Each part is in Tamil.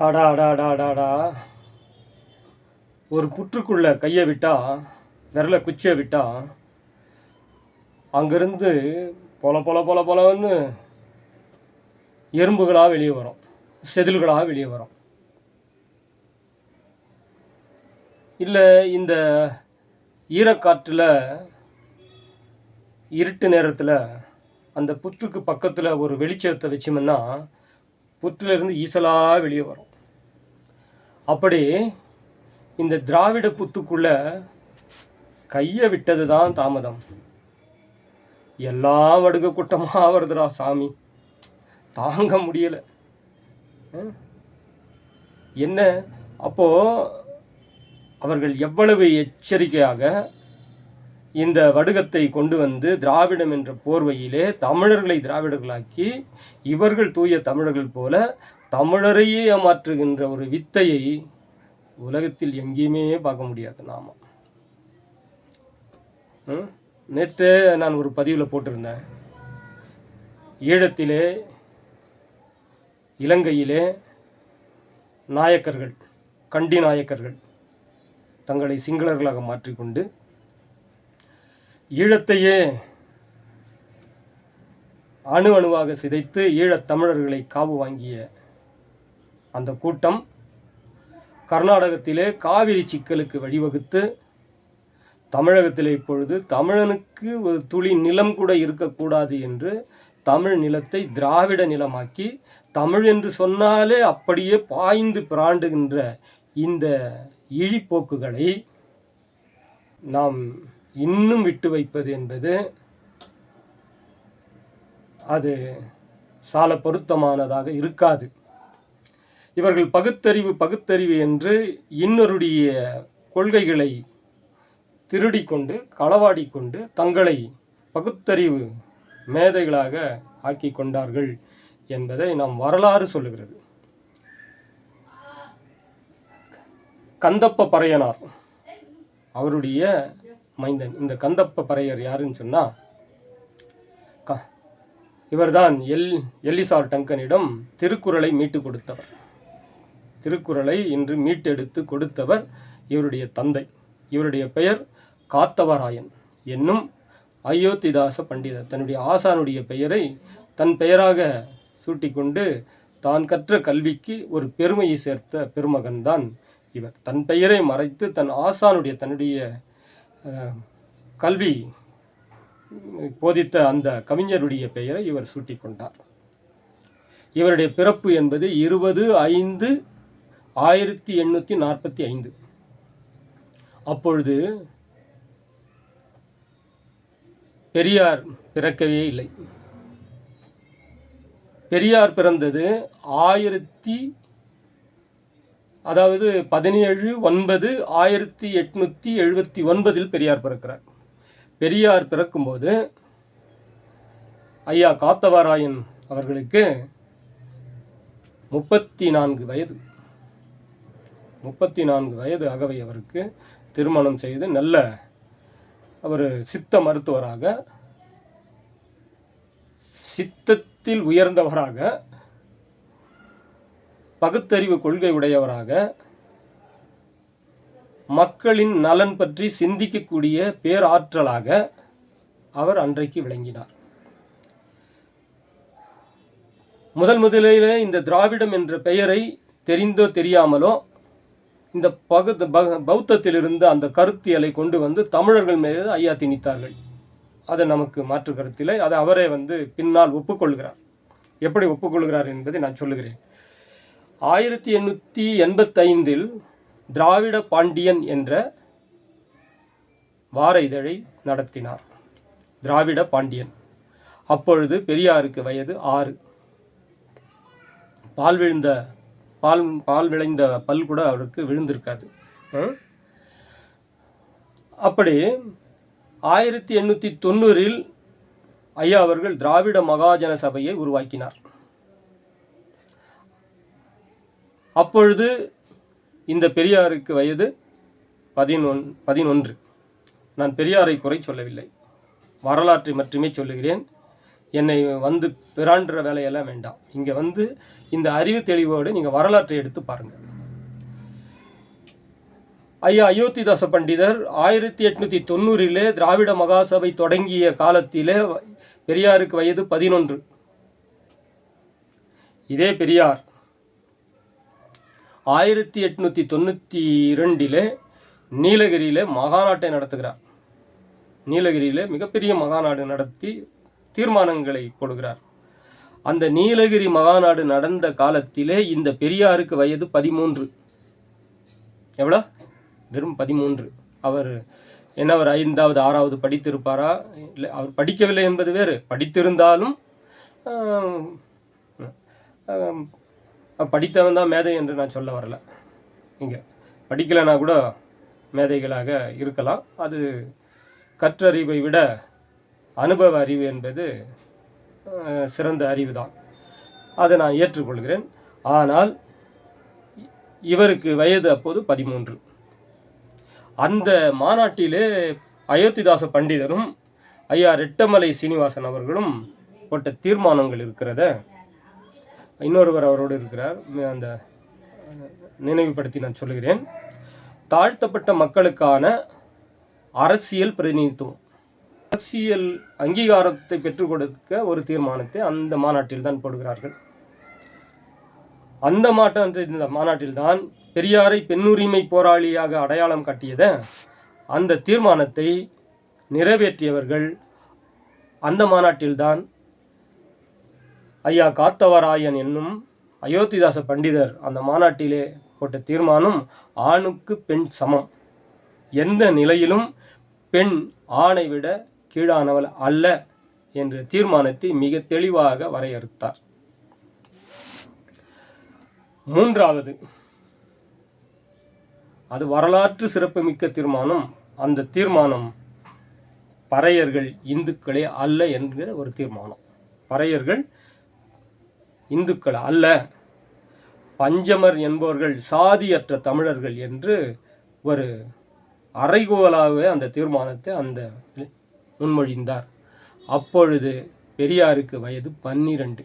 அடா அடா அடா அடாடா ஒரு புற்றுக்குள்ள கையை விட்டா விரல குச்சியை விட்டா அங்கேருந்து பொல பொல பொல பொலன்னு எறும்புகளாக வெளியே வரும். செதில்களாக வெளியே வரும். இல்லை இந்த ஈரக்காற்றில் இருட்டு நேரத்தில் அந்த புற்றுக்கு பக்கத்தில் ஒரு வெளிச்சத்தை வச்சோம்னா புற்றிலிருந்து ஈசலாக வெளியே வரும். அப்படி இந்த திராவிட புத்துக்குள்ள கையை விட்டது தான் தாமதம். எல்லாம் வடுக கூட்டமாக வருதுடா சாமி. தாங்க முடியலை. என்ன? அப்போது அவர்கள் எவ்வளவு எச்சரிக்கையாக இந்த வடுகத்தை கொண்டு வந்து திராவிடம் என்ற போர்வையிலே தமிழர்களை திராவிடர்களாக்கி இவர்கள் தூய தமிழர்கள் போல தமிழரையே ஏமாற்றுகின்ற ஒரு வித்தையை உலகத்தில் எங்கேயுமே பார்க்க முடியாது நாம ம்? நேற்று நான் ஒரு பதிவில் போட்டிருந்தேன் ஈழத்திலே இலங்கையிலே நாயக்கர்கள் கண்டி நாயக்கர்கள் தங்களை சிங்களர்களாக மாற்றிக்கொண்டு ஈழத்தையே அணு அணுவாக சிதைத்து ஈழத் தமிழர்களை காவு வாங்கிய அந்த கூட்டம் கர்நாடகத்திலே காவிரி சிக்கலுக்கு வழிவகுத்து தமிழகத்தில் இப்பொழுது தமிழனுக்கு ஒரு துளி நிலம் கூட இருக்கக்கூடாது என்று தமிழ் நிலத்தை திராவிட நிலமாக்கி தமிழ் என்று சொன்னாலே அப்படியே பாய்ந்து பிராண்டுகின்ற இந்த இழிப்போக்குகளை நாம் இன்னும் விட்டு வைப்பது என்பது அது சால பொருத்தமானதாக இருக்காது. இவர்கள் பகுத்தறிவு பகுத்தறிவு என்று இன்னொருடைய கொள்கைகளை திருடிக்கொண்டு களவாடிக்கொண்டு தங்களை பகுத்தறிவு மேதைகளாக ஆக்கி கொண்டார்கள் என்பதை நாம் வரலாறு சொல்லுகிறது. கந்தப்ப பறையனார் அவருடைய மைந்தன். இந்த கந்தப்ப பறையர் யாருன்னு சொன்னால் க இவர்தான் எல் எல்லிசார் டங்கனிடம் திருக்குறளை மீட்டு கொடுத்தவர். திருக்குறளை இன்று மீட்டெடுத்து கொடுத்தவர் இவருடைய தந்தை. இவருடைய பெயர் காத்தவராயன் என்னும் அயோத்திதாச பண்டிதர். தன்னுடைய ஆசானுடைய பெயரை தன் பெயராக சூட்டிக்கொண்டு தான் கற்ற கல்விக்கு ஒரு பெருமையை சேர்த்த பெருமகன்தான் இவர். தன் பெயரை மறைத்து தன் ஆசானுடைய தன்னுடைய கல்வி போதித்த அந்த கவிஞருடைய பெயரை இவர் சூட்டிக்கொண்டார். இவருடைய பிறப்பு என்பது இருபது ஐந்து ஆயிரத்தி எண்ணூற்றி நாற்பத்தி ஐந்து. அப்பொழுது பெரியார் பிறக்கவே இல்லை. பெரியார் பிறந்தது ஆயிரத்தி அதாவது பதினேழு ஒன்பது ஆயிரத்தி எட்நூற்றி எழுபத்தி ஒன்பதில் பெரியார் பிறக்கிறார். பெரியார் பிறக்கும்போது ஐயா காத்தவராயன் அவர்களுக்கு முப்பத்தி நான்கு வயது. முப்பத்தி நான்கு வயது அகவை அவருக்கு திருமணம் செய்து நல்ல அவர் சித்த மருத்துவராக சித்தத்தில் உயர்ந்தவராக பகுத்தறிவு கொள்கை உடையவராக மக்களின் நலன் பற்றி சிந்திக்கக்கூடிய பேராற்றலாக அவர் அன்றைக்கு விளங்கினார். முதல் முதலிலே இந்த திராவிடம் என்ற பெயரை தெரிந்தோ தெரியாமலோ இந்த பகு பக- பௌத்தத்திலிருந்து அந்த கருத்தியலை கொண்டு வந்து தமிழர்கள் மீது ஐயா திணித்தார்கள். அதை நமக்கு மாற்று கருத்தில்லை. அதை அவரே வந்து பின்னால் ஒப்புக்கொள்கிறார். எப்படி ஒப்புக்கொள்கிறார் என்பதை நான் சொல்லுகிறேன். ஆயிரத்தி எண்ணூற்றி எண்பத்தைந்தில் திராவிட பாண்டியன் என்ற வார இதழை நடத்தினார். திராவிட பாண்டியன். அப்பொழுது பெரியாருக்கு வயது ஆறு. பால் விழுந்த பால் பால் விளைந்த பல் கூட அவருக்கு விழுந்திருக்காது. அப்படி ஆயிரத்தி எண்ணூற்றி தொண்ணூறில் ஐயா அவர்கள் திராவிட மகாஜன சபையை உருவாக்கினார். அப்பொழுது இந்த பெரியாருக்கு வயது பதினொன் பதினொன்று. நான் பெரியாரை குறை சொல்லவில்லை. வரலாற்றை மட்டுமே சொல்லுகிறேன். என்னை வந்து பிராண்டுற வேலையெல்லாம் வேண்டாம். இங்கே வந்து இந்த அறிவு தெளிவோடு நீங்கள் வரலாற்றை எடுத்து பாருங்கள். ஐயா அயோத்திதாச பண்டிதர் ஆயிரத்தி எட்நூற்றி தொண்ணூறிலே திராவிட மகாசபை தொடங்கிய காலத்திலே பெரியாருக்கு வயது பதினொன்று. இதே பெரியார் ஆயிரத்தி எட்நூற்றி தொண்ணூற்றி இரண்டிலே நீலகிரியில் மகாநாட்டை நடத்துகிறார். நீலகிரியில் மிகப்பெரிய மகாநாடு நடத்தி தீர்மானங்களை போடுகிறார். அந்த நீலகிரி மகாநாடு நடந்த காலத்திலே இந்த பெரியாருக்கு வயது பதிமூன்று. எவ்வளோ? வெறும் பதிமூன்று. அவர் என்ன அவர் ஐந்தாவது ஆறாவது படித்திருப்பாரா? இல்லை அவர் படிக்கவில்லை என்பது வேறு. படித்திருந்தாலும் படித்தவன் தான் மேதை என்று நான் சொல்ல வரல. இங்கே படிக்கலைன்னா கூட மேதைகளாக இருக்கலாம். அது கற்றறிவை விட அனுபவ அறிவு என்பது சிறந்த அறிவு தான். அதை நான் ஏற்றுக்கொள்கிறேன். ஆனால் இவருக்கு வயது அப்போது பதிமூன்று. அந்த மாநாட்டிலே அயோத்திதாச பண்டிதரும் ஐயா ரெட்டமலை சீனிவாசன் அவர்களும் போட்ட தீர்மானங்கள் இருக்கிறத இன்னொருவர் அவரோடு இருக்கிறார். அந்த நினைவுபடுத்தி நான் சொல்லுகிறேன். தாழ்த்தப்பட்ட மக்களுக்கான அரசியல் பிரதிநிதித்துவம். அரசியல் அங்கீகாரத்தை பெற்றுக் கொடுக்க ஒரு தீர்மானத்தை அந்த மாநாட்டில் தான் போடுகிறார்கள். அந்த மாட்டம் இந்த மாநாட்டில் தான் பெரியாரை பெண்ணுரிமை போராளியாக அடையாளம் காட்டியத அந்த தீர்மானத்தை நிறைவேற்றியவர்கள் அந்த மாநாட்டில்தான் ஐயா காத்தவராயன் என்னும் அயோத்திதாச பண்டிதர் அந்த மாநாட்டிலே போட்ட தீர்மானம் ஆணுக்கு பெண் சமம். எந்த நிலையிலும் பெண் ஆணை விட கீழானவள் அல்ல என்ற தீர்மானத்தை மிக தெளிவாக வரையறுத்தார். மூன்றாவது அது வரலாற்று சிறப்புமிக்க தீர்மானம். அந்த தீர்மானம் பறையர்கள் இந்துக்களே அல்ல என்கிற ஒரு தீர்மானம். பறையர்கள் இந்துக்கள் அல்ல. பஞ்சமர் என்பவர்கள் சாதியற்ற தமிழர்கள் என்று ஒரு அரைகோலாகவே அந்த தீர்மானத்தை அந்த முன்மொழிந்தார். அப்பொழுது பெரியாருக்கு வயது பன்னிரண்டு.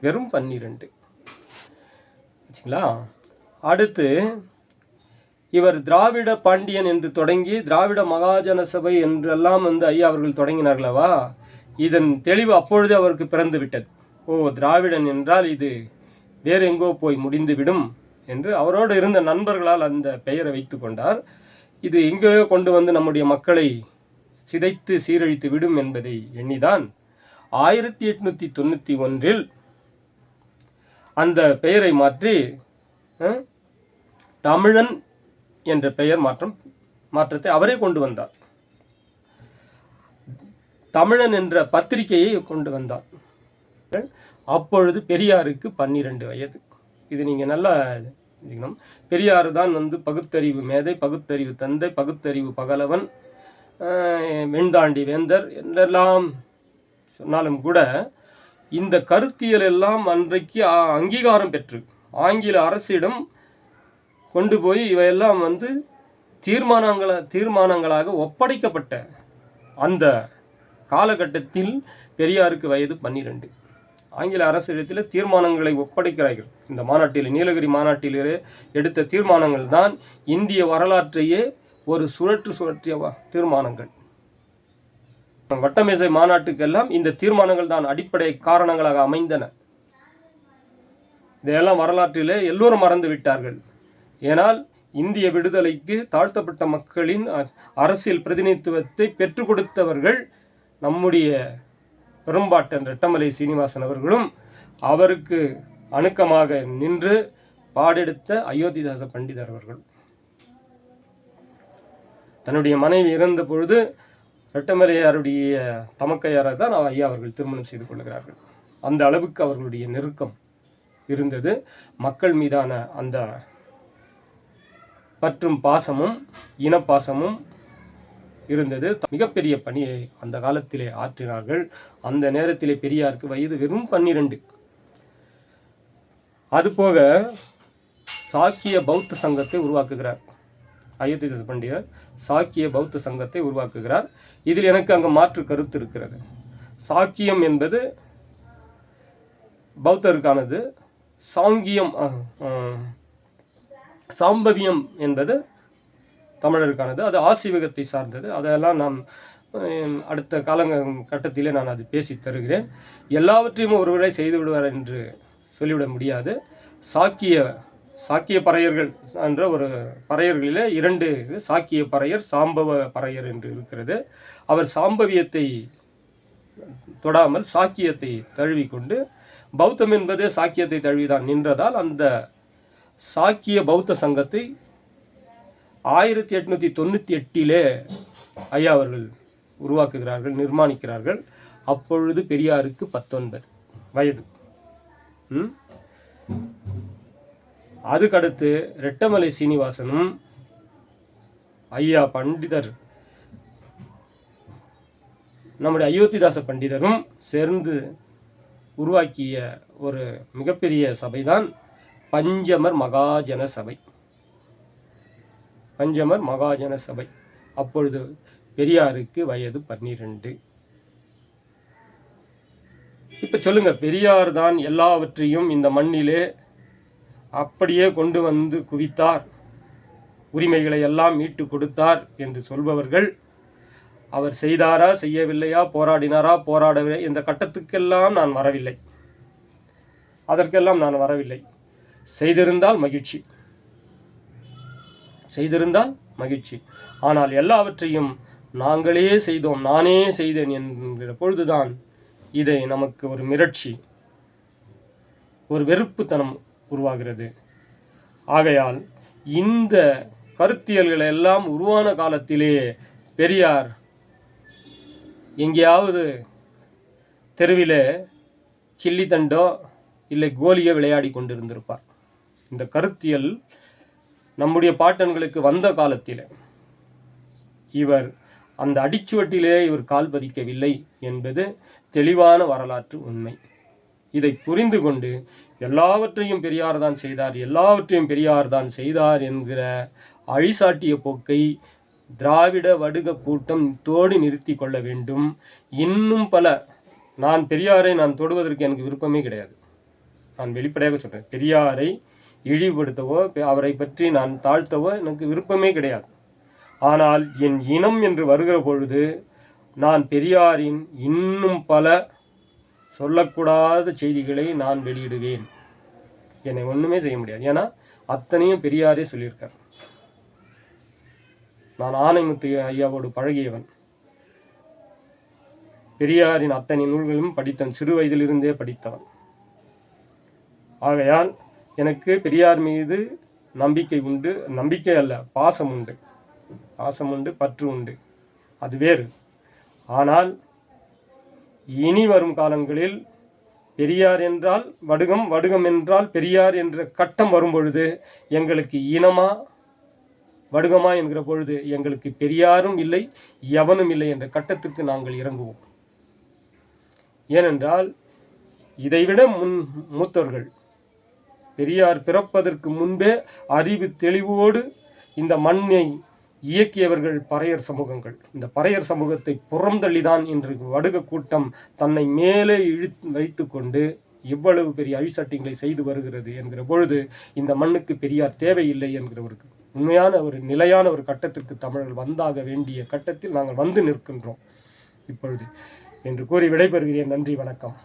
வெறும் பன்னிரண்டு. சரிங்களா அடுத்து இவர் திராவிட பாண்டியன் என்று தொடங்கி திராவிட மகாஜன சபை என்றெல்லாம் வந்து ஐயா அவர்கள் தொடங்கினார்களவா? இதன் தெளிவு அப்பொழுது அவருக்கு பிறந்து விட்டது ஓ திராவிடன் என்றால் இது வேறு எங்கோ போய் முடிந்துவிடும் என்று அவரோடு இருந்த நண்பர்களால் அந்த பெயரை வைத்து கொண்டார். இது எங்கேயோ கொண்டு வந்து நம்முடைய மக்களை சிதைத்து சீரழித்து விடும் என்பதை எண்ணிதான். ஆயிரத்தி எட்நூற்றி தொண்ணூற்றி ஒன்றில் அந்த பெயரை மாற்றி தமிழன் என்ற பெயர் மாற்றம் மாற்றத்தை அவரே கொண்டு வந்தார். தமிழன் என்ற பத்திரிகையை கொண்டு வந்தார். அப்பொழுது பெரியாருக்கு பன்னிரண்டு வயது. இது நீங்கள் நல்லா தெரிஞ்சுக்கணும். பெரியார் தான் வந்து பகுத்தறிவு மேதை பகுத்தறிவு தந்தை பகுத்தறிவு பகலவன் வெண்தாண்டி வேந்தர் என்றெல்லாம் சொன்னாலும் கூட இந்த கருத்தியல் எல்லாம் அன்றைக்கு அங்கீகாரம் பெற்று ஆங்கில அரசிடம் கொண்டு போய் இவையெல்லாம் வந்து தீர்மானங்கள தீர்மானங்களாக ஒப்படைக்கப்பட்ட அந்த காலகட்டத்தில் பெரியாருக்கு வயது பன்னிரெண்டு. ஆங்கில அரசிடத்தில் தீர்மானங்களை ஒப்படைக்கிறார்கள். இந்த மாநாட்டில் நீலகிரி மாநாட்டிலே எடுத்த தீர்மானங்கள் தான் இந்திய வரலாற்றையே ஒரு சுழற்று சுழற்றிய வ- தீர்மானங்கள். வட்டமேசை மாநாட்டுக்கெல்லாம் இந்த தீர்மானங்கள் தான் அடிப்படை காரணங்களாக அமைந்தன. இதையெல்லாம் வரலாற்றிலே எல்லோரும் மறந்து விட்டார்கள். ஏனால் இந்திய விடுதலைக்கு தாழ்த்தப்பட்ட மக்களின் அ- அரசியல் பிரதிநிதித்துவத்தை பெற்றுக் கொடுத்தவர்கள் நம்முடைய பெரும்பாட்டன் ரெட்டமலை சீனிவாசன் அவர்களும் அவருக்கு அணுக்கமாக நின்று பாடெடுத்த அயோத்திதாச பண்டிதர் அவர்கள். தன்னுடைய மனைவி இறந்த பொழுது ரெட்டமலையாருடைய தமக்கையாரை தான் ஐயா அவர்கள் திருமணம் செய்து கொள்கிறார்கள். அந்த அளவுக்கு அவர்களுடைய நெருக்கம் இருந்தது. மக்கள் மீதான அந்த பற்றும் பாசமும் இனப்பாசமும் இருந்தது. மிகப்பெரிய பணியை அந்த காலத்திலே ஆற்றினார்கள். அந்த நேரத்திலே பெரியாருக்கு வயது வெறும் பன்னிரண்டு. அதுபோக சாக்கிய பௌத்த சங்கத்தை உருவாக்குகிறார். அயோத்திதாச பண்டிதர் சாக்கிய பௌத்த சங்கத்தை உருவாக்குகிறார். இதில் எனக்கு அங்கு மாற்று கருத்து இருக்கிறது. சாக்கியம் என்பது பௌத்தருக்கானது. சாங்கியம் சாம்பவியம் என்பது தமிழருக்கானது அது ஆசிவகத்தை சார்ந்தது. அதெல்லாம் நாம் அடுத்த காலங்க கட்டத்திலே நான் அது பேசி தருகிறேன். எல்லாவற்றையும் ஒருவரை செய்து விடுவார் என்று சொல்லிவிட முடியாது. சாக்கிய சாக்கிய பறையர்கள் என்ற ஒரு பறையர்களிலே இரண்டு இது. சாக்கிய பறையர் சாம்பவ பறையர் என்று இருக்கிறது. அவர் சாம்பவியத்தை தொடாமல் சாக்கியத்தை தழுவிக்கொண்டு பௌத்தம் என்பது சாக்கியத்தை தழுவிதான் நின்றதால் அந்த சாக்கிய பௌத்த சங்கத்தை ஆயிரத்தி எட்நூற்றி தொண்ணூற்றி எட்டிலே ஐயா அவர்கள் உருவாக்குகிறார்கள் நிர்மாணிக்கிறார்கள். அப்பொழுது பெரியாருக்கு பத்தொன்பது வயது. அதுக்கடுத்து ரெட்டமலை சீனிவாசனும் ஐயா பண்டிதர் நம்முடைய அயோத்திதாச பண்டிதரும் சேர்ந்து உருவாக்கிய ஒரு மிகப்பெரிய சபைதான் பஞ்சமர் மகாஜன சபை. பஞ்சமர் மகாஜன சபை. அப்பொழுது பெரியாருக்கு வயது பன்னிரெண்டு. இப்போ சொல்லுங்க பெரியார் தான் எல்லாவற்றையும் இந்த மண்ணிலே அப்படியே கொண்டு வந்து குவித்தார். உரிமைகளை எல்லாம் மீட்டு கொடுத்தார் என்று சொல்பவர்கள் அவர் செய்தாரா செய்யவில்லையா போராடினாரா போராடவில்லை இந்த கட்டத்துக்கெல்லாம் நான் வரவில்லை. அதற்கெல்லாம் நான் வரவில்லை. செய்திருந்தால் மகிழ்ச்சி. செய்திருந்தால் மகிழ்ச்சி. ஆனால் எல்லாவற்றையும் நாங்களே செய்தோம் நானே செய்தேன் என்கிற பொழுதுதான் இதை நமக்கு ஒரு மிரட்சி ஒரு வெறுப்புத்தனம் உருவாகிறது. ஆகையால் இந்த கருத்தியல்கள் எல்லாம் உருவான காலத்திலே பெரியார் எங்கேயாவது தெருவிலே கில்லி தண்டோ இல்லை கோலியோ விளையாடி கொண்டிருந்திருப்பார். இந்த கருத்தியல் நம்முடைய பாட்டன்களுக்கு வந்த காலத்தில் இவர் அந்த அடிச்சுவட்டிலே இவர் கால் பதிக்கவில்லை என்பது தெளிவான வரலாற்று உண்மை. இதை புரிந்து கொண்டு எல்லாவற்றையும் பெரியார் தான் செய்தார் எல்லாவற்றையும் பெரியார் தான் செய்தார் என்கிற அழிசாட்டிய போக்கை திராவிட வடுக கூட்டம் தோடி நிறுத்தி கொள்ள வேண்டும். இன்னும் பல நான் பெரியாரை நான் தொடுவதற்கு எனக்கு விருப்பமே கிடையாது. நான் வெளிப்படையாக சொல்கிறேன் பெரியாரை இழிவுபடுத்தவோ பெ- அவரை பற்றி நான் தாழ்த்தவோ எனக்கு விருப்பமே கிடையாது. ஆனால் என் இனம் என்று வருகிற பொழுது நான் பெரியாரின் இன்னும் பல சொல்லக்கூடாத செய்திகளை நான் வெளியிடுவேன். என்னை ஒன்றுமே செய்ய முடியாது. ஏன்னா அத்தனையும் பெரியாரே சொல்லியிருக்கார். நான் ஆனைமுத்து ஐயாவோடு பழகியவன். பெரியாரின் அத்தனை நூல்களும் படித்தவன். சிறு வயதிலிருந்தே படித்தவன். ஆகையால் எனக்கு பெரியார் மீது நம்பிக்கை உண்டு நம்பிக்கை அல்ல பாசம் உண்டு. பாசம் உண்டு பற்று உண்டு. அது வேறு. ஆனால் இனி வரும் காலங்களில் பெரியார் என்றால் வடுகம் வடுகம் என்றால் பெரியார் என்ற கட்டம் வரும்பொழுது எங்களுக்கு இனமா வடுகமா என்கிற பொழுது எங்களுக்கு பெரியாரும் இல்லை எவனும் இல்லை என்ற கட்டத்துக்கு நாங்கள் இறங்குவோம். ஏனென்றால் இதைவிட முன் மூத்தவர்கள் பெரியார் பிறப்பதற்கு முன்பே அறிவு தெளிவோடு இந்த மண்ணை இயக்கியவர்கள் பறையர் சமூகங்கள். இந்த பறையர் சமூகத்தை புறந்தள்ளிதான் இன்று வடுக கூட்டம் தன்னை மேலே இழு வைத்து கொண்டு இவ்வளவு பெரிய அழிசட்டிங்களை செய்து வருகிறது என்கிற பொழுது இந்த மண்ணுக்கு பெரியார் தேவையில்லை என்கிற உண்மையான ஒரு நிலையான ஒரு கட்டத்திற்கு தமிழர்கள் வந்தாக வேண்டிய கட்டத்தில் நாங்கள் வந்து நிற்கின்றோம் இப்பொழுது. என்று கூறி விடைபெறுகிறேன். நன்றி வணக்கம்.